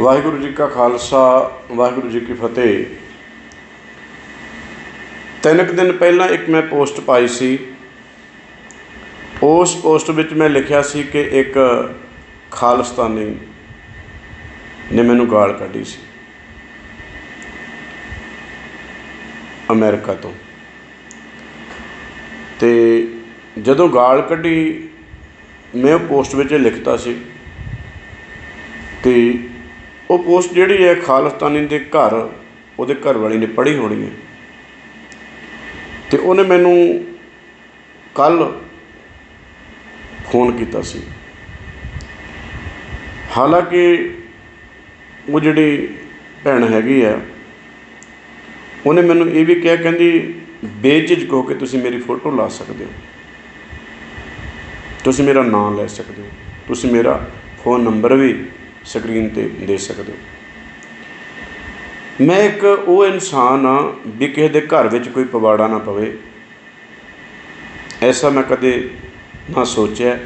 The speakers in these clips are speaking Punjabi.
ਵਾਹਿਗੁਰੂ ਜੀ ਕਾ ਖਾਲਸਾ, ਵਾਹਿਗੁਰੂ ਜੀ ਕੀ ਫਤਿਹ। ਤਿੰਨ ਕੁ ਦਿਨ ਪਹਿਲਾਂ ਇੱਕ ਮੈਂ ਪੋਸਟ ਪਾਈ ਸੀ। ਉਸ ਪੋਸਟ ਵਿੱਚ ਮੈਂ ਲਿਖਿਆ ਸੀ ਕਿ ਇੱਕ ਖਾਲਸਤਾਨੀ ਨੇ ਮੈਨੂੰ ਗਾਲ ਕੱਢੀ ਸੀ। ਅਮਰੀਕਾ ਤੋਂ। ਤੇ ਜਦੋਂ ਗਾਲ ਕੱਢੀ, ਮੈਂ ਉਹ ਪੋਸਟ ਵਿੱਚ ਲਿਖਤਾ ਸੀ ਤੇ ਉਹ ਪੋਸਟ ਜਿਹੜੀ ਹੈ ਖਾਲਿਸਤਾਨੀ ਦੇ ਘਰ, ਉਹਦੇ ਘਰ ਵਾਲੀ ਨੇ ਪੜ੍ਹੀ ਹੋਣੀ ਹੈ। ਤੇ ਉਹਨੇ ਮੈਨੂੰ ਕੱਲ ਫੋਨ ਕੀਤਾ ਸੀ। ਹਾਲਾਂਕਿ ਉਹ ਜਿਹੜੀ ਭੈਣ ਹੈਗੀ ਆ ਉਹਨੇ ਮੈਨੂੰ ਇਹ ਵੀ ਕਿਹਾ, ਕਹਿੰਦੀ ਬੇਝਿਜਕ ਹੋ ਕੇ ਤੁਸੀਂ ਮੇਰੀ ਫੋਟੋ ਲਾ ਸਕਦੇ ਹੋ। ਤੁਸੀਂ ਮੇਰਾ ਨਾਮ ਲੈ ਸਕਦੇ ਹੋ। ਤੁਸੀਂ ਮੇਰਾ ਫੋਨ ਨੰਬਰ ਵੀ ਸਕਰੀਨ ਤੇ ਦੇ ਸਕਦੇ ਹੋ। ਮੈਂ ਇੱਕ ਉਹ ਇਨਸਾਨ ਆ ਵੀ ਕਿਸੇ ਦੇ ਘਰ ਵਿੱਚ ਕੋਈ ਪਵਾੜਾ ਨਾ ਪਵੇ। ਐਸਾ ਮੈਂ ਕਦੇ ਨਾ ਸੋਚਿਆ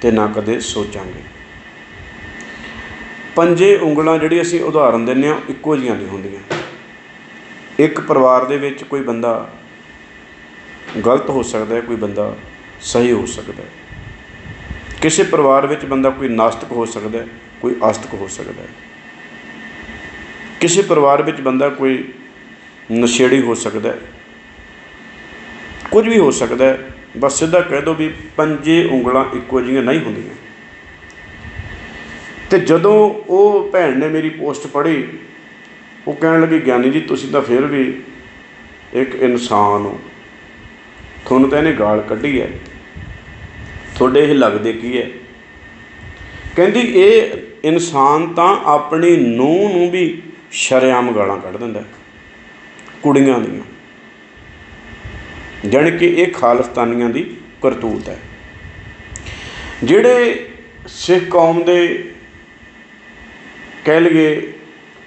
ਤੇ ਨਾ ਕਦੇ ਸੋਚਾਂਗੇ। ਪੰਜੇ ਉਂਗਲਾਂ ਜਿਹੜੀ ਅਸੀਂ ਉਦਾਹਰਨ ਦਿੰਨੇ ਆ ਇੱਕੋ ਜੀਆਂ ਨਹੀਂ ਹੁੰਦੀਆਂ। ਇੱਕ ਪਰਿਵਾਰ ਦੇ ਵਿੱਚ ਕੋਈ ਬੰਦਾ ਗਲਤ ਹੋ ਸਕਦਾ ਹੈ, ਕੋਈ ਬੰਦਾ ਸਹੀ ਹੋ ਸਕਦਾ ਹੈ। ਕਿਸੇ ਪਰਿਵਾਰ ਵਿੱਚ ਬੰਦਾ ਕੋਈ ਨਾਸਤਿਕ ਹੋ ਸਕਦਾ ਹੈ, ਕੋਈ ਆਸਤਿਕ ਹੋ ਸਕਦਾ ਹੈ। ਕਿਸੇ ਪਰਿਵਾਰ ਵਿੱਚ ਬੰਦਾ ਕੋਈ ਨਸ਼ੇੜੀ ਹੋ ਸਕਦਾ ਹੈ। ਕੁਝ ਵੀ ਹੋ ਸਕਦਾ ਹੈ, ਬਸ ਸਿੱਧਾ ਕਹਿ ਦੋ ਵੀ ਪੰਜੇ ਉਂਗਲਾਂ ਇੱਕੋ ਜਿਹੀਆਂ ਨਹੀਂ ਹੁੰਦੀਆਂ। ਤੇ ਜਦੋਂ ਉਹ ਭੈਣ ਨੇ ਮੇਰੀ ਪੋਸਟ ਪੜ੍ਹੀ, ਉਹ ਕਹਿਣ ਲੱਗੀ, ਗਿਆਨੀ ਜੀ, ਤੁਸੀਂ ਤਾਂ ਫਿਰ ਵੀ ਇੱਕ ਇਨਸਾਨ ਹੋ। ਤੁਹਾਨੂੰ ਤਾਂ ਇਹਨੇ ਗਾਲ ਕੱਢੀ ਹੈ। ਤੁਹਾਡੇ ਇਹ ਲੱਗਦੇ ਕੀ ਹੈ? ਕਹਿੰਦੀ ਇਹ ਇਨਸਾਨ ਤਾਂ ਆਪਣੀ ਨੂੰਹ ਨੂੰ ਵੀ ਸ਼ਰੇਆਮ ਗਾਲਾਂ ਕੱਢ ਦਿੰਦਾ ਕੁੜੀਆਂ ਦੀਆਂ। ਜਾਣੀ ਕਿ ਇਹ ਖਾਲਸਤਾਨੀਆਂ ਦੀ ਕਰਤੂਤ ਹੈ। ਜਿਹੜੇ ਸਿੱਖ ਕੌਮ ਦੇ ਕਹਿ ਲਈਏ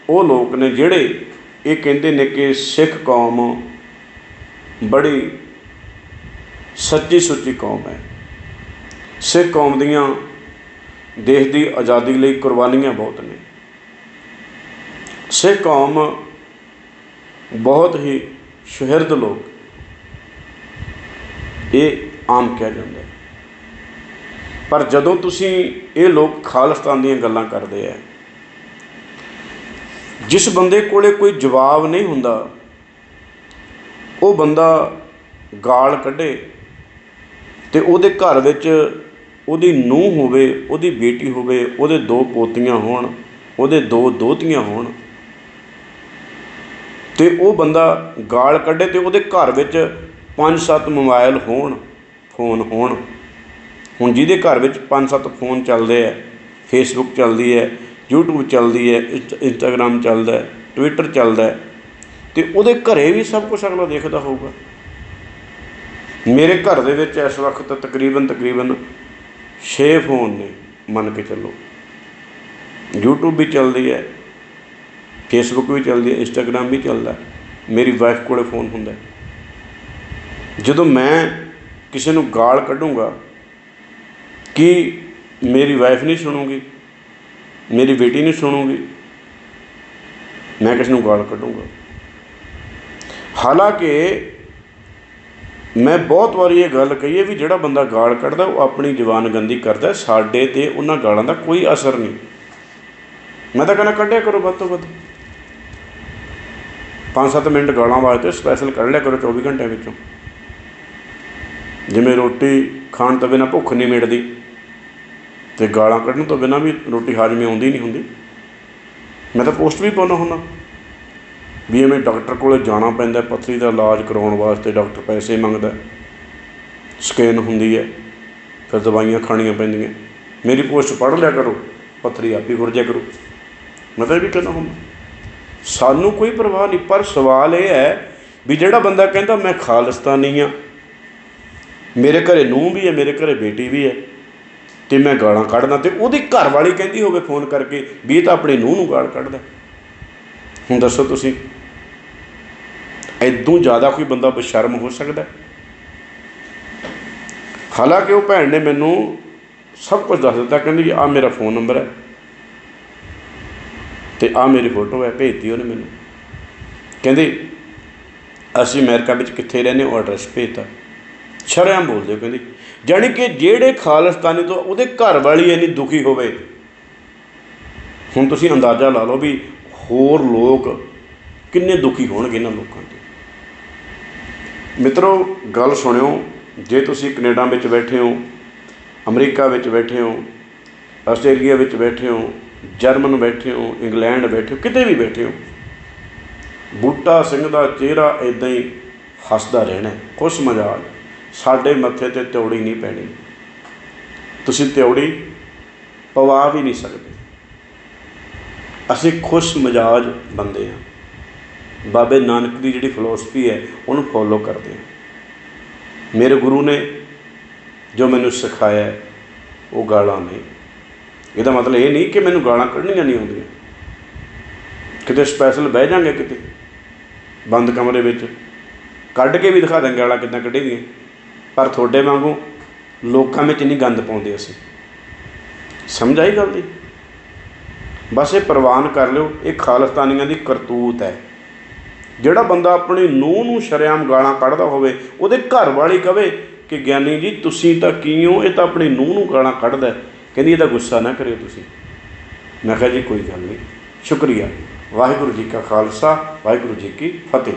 ਉਹ ਲੋਕ ਨੇ ਜਿਹੜੇ ਇਹ ਕਹਿੰਦੇ ਨੇ ਕਿ ਸਿੱਖ ਕੌਮ ਬੜੀ ਸੱਚੀ ਸੁੱਚੀ ਕੌਮ ਹੈ। ਸਿੱਖ ਕੌਮ ਦੀਆਂ ਦੇਸ਼ ਦੀ ਆਜ਼ਾਦੀ ਲਈ ਕੁਰਬਾਨੀਆਂ ਬਹੁਤ ਨੇ। ਸਿੱਖ ਕੌਮ ਬਹੁਤ ਹੀ ਸ਼ਹਿਰਦ ਲੋਕ ਇਹ ਆਮ ਕਿਹਾ ਜਾਂਦਾ ਪਰ ਜਦੋਂ ਤੁਸੀਂ ਇਹ ਲੋਕ ਖਾਲਿਸਤਾਨ ਦੀਆਂ ਗੱਲਾਂ ਕਰਦੇ ਆ, ਜਿਸ ਬੰਦੇ ਕੋਲੇ ਕੋਈ ਜਵਾਬ ਨਹੀਂ ਹੁੰਦਾ, ਉਹ ਬੰਦਾ ਗਾਲ ਕੱਢੇ ਤੇ ਉਹਦੇ ਘਰ ਵਿੱਚ ਉਹਦੀ ਨੂੰਹ ਹੋਵੇ, ਉਹਦੀ ਬੇਟੀ ਹੋਵੇ, ਉਹਦੇ ਦੋ ਪੋਤੀਆਂ ਹੋਣ, ਉਹਦੇ ਦੋ ਦੋਤੀਆਂ ਹੋਣ, ਤੇ ਉਹ ਬੰਦਾ ਗਾਲ ਕੱਢੇ ਤੇ ਉਹਦੇ ਘਰ ਵਿੱਚ ਪੰਜ ਸੱਤ ਮੋਬਾਈਲ ਹੋਣ, ਫੋਨ ਹੋਣ। ਹੁਣ ਜਿਹਦੇ ਘਰ ਵਿੱਚ ਪੰਜ ਸੱਤ ਫੋਨ ਚੱਲਦੇ ਆ ਫੇਸਬੁੱਕ ਚੱਲਦੀ ਹੈ, YouTube ਚੱਲਦੀ ਹੈ ਇੰਸਟਾਗ੍ਰਾਮ ਚੱਲਦਾ ਹੈ ਟਵਿੱਟਰ ਚੱਲਦਾ ਹੈ, ਤੇ ਉਹਦੇ ਘਰੇ ਵੀ ਸਭ ਕੁਝ ਅਗਲਾ ਦੇਖਦਾ ਹੋਊਗਾ। ਮੇਰੇ ਘਰ ਦੇ ਵਿੱਚ ਇਸ ਵਕਤ ਤਕਰੀਬਨ ਤਕਰੀਬਨ 6 ਫੋਨ ਨੇ, ਮੰਨ ਕੇ ਚੱਲੋ। YouTube ਵੀ ਚੱਲਦੀ ਹੈ ਫੇਸਬੁੱਕ ਵੀ ਚੱਲਦੀ ਹੈ ਇੰਸਟਾਗ੍ਰਾਮ ਵੀ ਚੱਲਦਾ ਮੇਰੀ ਵਾਈਫ ਕੋਲੇ ਫੋਨ ਹੁੰਦਾ ਜਦੋਂ ਮੈਂ ਕਿਸੇ ਨੂੰ ਗਾਲ ਕੱਢੂੰਗਾ ਕਿ ਮੇਰੀ ਵਾਈਫ ਨਹੀਂ ਸੁਣੂਗੀ, ਮੇਰੀ ਬੇਟੀ ਨਹੀਂ ਸੁਣੂਗੀ, ਮੈਂ ਕਿਸ ਨੂੰ ਗਾਲ ਕੱਢੂੰਗਾ। ਹਾਲਾਂਕਿ ਮੈਂ ਬਹੁਤ ਵਾਰੀ ਇਹ ਗੱਲ ਕਹੀ ਹੈ ਵੀ ਜਿਹੜਾ ਬੰਦਾ ਗਾਲ ਕੱਢਦਾ, ਉਹ ਆਪਣੀ ਜ਼ਬਾਨ ਗੰਦੀ ਕਰਦਾ ਸਾਡੇ ਤੇ ਉਹਨਾਂ ਗਾਲਾਂ ਦਾ ਕੋਈ ਅਸਰ ਨਹੀਂ। ਮੈਂ ਤਾਂ ਕਹਿੰਦਾ ਕੱਢਿਆ ਕਰੋ ਵੱਧ ਤੋਂ ਵੱਧ। 5-7 ਮਿੰਟ ਗਾਲਾਂ ਵਾਸਤੇ ਸਪੈਸ਼ਲ ਕੱਢ ਲਿਆ ਕਰੋ 24 ਘੰਟਿਆਂ ਵਿੱਚੋਂ। ਜਿਵੇਂ ਰੋਟੀ ਖਾਣ ਤੋਂ ਬਿਨਾਂ ਭੁੱਖ ਨਹੀਂ ਮਿਟਦੀ ਤੇ ਗਾਲਾਂ ਕੱਢਣ ਤੋਂ ਬਿਨਾਂ ਵੀ ਰੋਟੀ ਹਾਜ਼ਮੇ ਆਉਂਦੀ ਨਹੀਂ ਹੁੰਦੀ। ਮੈਂ ਤਾਂ ਪੋਸਟ ਵੀ ਪਾਉਣਾ ਹੁੰਦਾ। ਵੀ ਐਵੇਂ ਡਾਕਟਰ ਕੋਲੇ ਜਾਣਾ ਪੈਂਦਾ, ਪੱਥਰੀ ਦਾ ਇਲਾਜ ਕਰਾਉਣ ਵਾਸਤੇ ਡਾਕਟਰ ਪੈਸੇ ਮੰਗਦਾ। ਸਕੈਨ ਹੁੰਦੀ ਹੈ, ਫਿਰ ਦਵਾਈਆਂ ਖਾਣੀਆਂ ਪੈਂਦੀਆਂ। ਮੇਰੀ ਪੋਸਟ ਪੜ੍ਹ ਲਿਆ ਕਰੋ, ਪੱਥਰੀ ਆਪੀ ਗੁਰਜਿਆ ਕਰੋ। ਮੈਂ ਤਾਂ ਵੀ ਕਹਿੰਦਾ ਹੁੰਦਾ। ਸਾਨੂੰ ਕੋਈ ਪਰਵਾਹ ਨਹੀਂ, ਪਰ ਸਵਾਲ ਇਹ ਹੈ ਵੀ ਜਿਹੜਾ ਬੰਦਾ ਕਹਿੰਦਾ, ਮੈਂ ਖਾਲਿਸਤਾਨੀ ਆ ਮੇਰੇ ਘਰੇ ਨੂੰਹ ਵੀ ਹੈ, ਮੇਰੇ ਘਰੇ ਬੇਟੀ ਵੀ ਹੈ, ਤੇ ਮੈਂ ਗਾਲਾਂ ਕੱਢਦਾ ਤੇ ਉਹਦੀ ਘਰ ਵਾਲੀ ਕਹਿੰਦੀ ਹੋਵੇ ਫੋਨ ਕਰਕੇ ਵੀ ਇਹ ਤਾਂ ਆਪਣੇ ਨੂੰਹ ਨੂੰ ਗਾਲ ਕੱਢਦਾ। ਹੁਣ ਦੱਸੋ ਤੁਸੀਂ ਐਦੋਂ ਜ਼ਿਆਦਾ ਕੋਈ ਬੰਦਾ ਬਸ਼ਰਮ ਹੋ ਸਕਦਾ ਹਾਲਾਂਕਿ ਉਹ ਭੈਣ ਨੇ ਮੈਨੂੰ ਸਭ ਕੁਝ ਦੱਸ ਦਿੱਤਾ, ਕਹਿੰਦੀ ਆ ਮੇਰਾ ਫੋਨ ਨੰਬਰ ਹੈ ਤੇ ਆ ਮੇਰੀ ਫੋਟੋ ਹੈ, ਭੇਜਤੀ ਉਹਨੇ ਮੈਨੂੰ। ਕਹਿੰਦੇ, ਅਸੀਂ ਅਮਰੀਕਾ ਵਿੱਚ ਕਿੱਥੇ ਰਹਿੰਦੇ ਉਹ ਐਡਰੈਸ ਭੇਜਤਾ। ਸ਼ਰਮ ਬੋਲਦੇ ਹੋ ਕਹਿੰਦੀ, ਜਾਣੀ ਕਿ ਜਿਹੜੇ ਖਾਲਿਸਤਾਨੀ ਤੋਂ ਉਹਦੇ ਘਰ ਵਾਲੀ ਇੰਨੀ ਦੁਖੀ ਹੋਵੇ, ਹੁਣ ਤੁਸੀਂ ਅੰਦਾਜ਼ਾ ਲਾ ਲਓ ਵੀ ਹੋਰ ਲੋਕ ਕਿੰਨੇ ਦੁਖੀ ਹੋਣਗੇ ਇਹਨਾਂ ਲੋਕਾਂ ਤੋਂ। ਮਿੱਤਰੋ, ਗੱਲ ਸੁਣਿਓ, ਜੇ ਤੁਸੀਂ ਕੈਨੇਡਾ ਵਿੱਚ ਬੈਠੇ ਹੋ, ਅਮਰੀਕਾ ਵਿੱਚ ਬੈਠੇ ਹੋ, ਆਸਟ੍ਰੇਲੀਆ ਵਿੱਚ ਬੈਠੇ ਹੋ, ਜਰਮਨ ਬੈਠੇ ਹੋ, ਇੰਗਲੈਂਡ ਬੈਠੇ ਹੋ, ਕਿਤੇ ਵੀ ਬੈਠੇ ਹੋ, ਬੂਟਾ ਸਿੰਘ ਦਾ ਚਿਹਰਾ ਇਦਾਂ ਹੀ ਹੱਸਦਾ ਰਹਿਣਾ, ਖੁਸ਼ ਮਜ਼ਾਜ ਸਾਡੇ ਮੱਥੇ ਤੇ ਤਿਉੜੀ ਨਹੀਂ ਪੈਣੀ। ਤੁਸੀਂ ਤਿਉੜੀ ਪਵਾ ਵੀ ਨਹੀਂ ਸਕਦੇ। ਅਸੀਂ ਖੁਸ਼ ਮਜ਼ਾਜ ਬੰਦੇ ਹਾਂ। ਬਾਬੇ ਨਾਨਕ ਦੀ ਜਿਹੜੀ ਫਿਲਾਸਫੀ ਹੈ, ਉਹਨੂੰ ਫੋਲੋ ਕਰਦੇ ਹਾਂ। ਮੇਰੇ ਗੁਰੂ ਨੇ ਜੋ ਮੈਨੂੰ ਸਿਖਾਇਆ, ਉਹ ਗਾਲਾਂ ਨਹੀਂ ਇਹਦਾ ਮਤਲਬ ਇਹ ਨਹੀਂ ਕਿ ਮੈਨੂੰ ਗਾਲਾਂ ਕੱਢਣੀਆਂ ਨਹੀਂ ਆਉਂਦੀਆਂ। ਕਿਤੇ ਸਪੈਸ਼ਲ ਬਹਿ ਜਾਾਂਗੇ ਕਿਤੇ, ਬੰਦ ਕਮਰੇ ਵਿੱਚ, ਕੱਢ ਕੇ ਵੀ ਦਿਖਾ ਦਾਂਗੇ ਗਾਲਾਂ ਕਿੱਦਾਂ ਕੱਢੀ ਦੀਆਂ ਪਰ ਤੁਹਾਡੇ ਵਾਂਗੂ ਲੋਕਾਂ ਵਿੱਚ ਨਹੀਂ ਗੰਦ ਪਾਉਂਦੇ ਅਸੀਂ। ਸਮਝ ਆਈ ਗੱਲ ਦੀ? ਬਸ ਇਹ ਪ੍ਰਵਾਨ ਕਰ ਲਿਓ, ਇਹ ਖਾਲਸਤਾਨੀਆਂ ਦੀ ਕਰਤੂਤ ਹੈ। ਜਿਹੜਾ ਬੰਦਾ ਆਪਣੀ ਨੂੰਹ ਨੂੰ ਸ਼ਰੇਆਮ ਗਾਲਾਂ ਕੱਢਦਾ ਹੋਵੇ, ਉਹਦੇ ਘਰ ਵਾਲੀ ਕਵੇ ਕਿ ਗਿਆਨੀ ਜੀ, ਤੁਸੀਂ ਤਾਂ ਕੀ ਹੋ ਇਹ ਤਾਂ ਆਪਣੀ ਨੂੰਹ ਨੂੰ ਗਾਲਾਂ ਕੱਢਦਾ ਕਹਿੰਦੀ, ਇਹਦਾ ਗੁੱਸਾ ਨਾ ਕਰਿਓ ਤੁਸੀਂ। ਮੈਂ ਕਿਹਾ ਜੀ, ਕੋਈ ਗੱਲ ਨਹੀਂ। ਸ਼ੁਕਰੀਆ। ਵਾਹਿਗੁਰੂ ਜੀ ਕਾ ਖਾਲਸਾ, ਵਾਹਿਗੁਰੂ ਜੀ ਕੀ ਫਤਿਹ।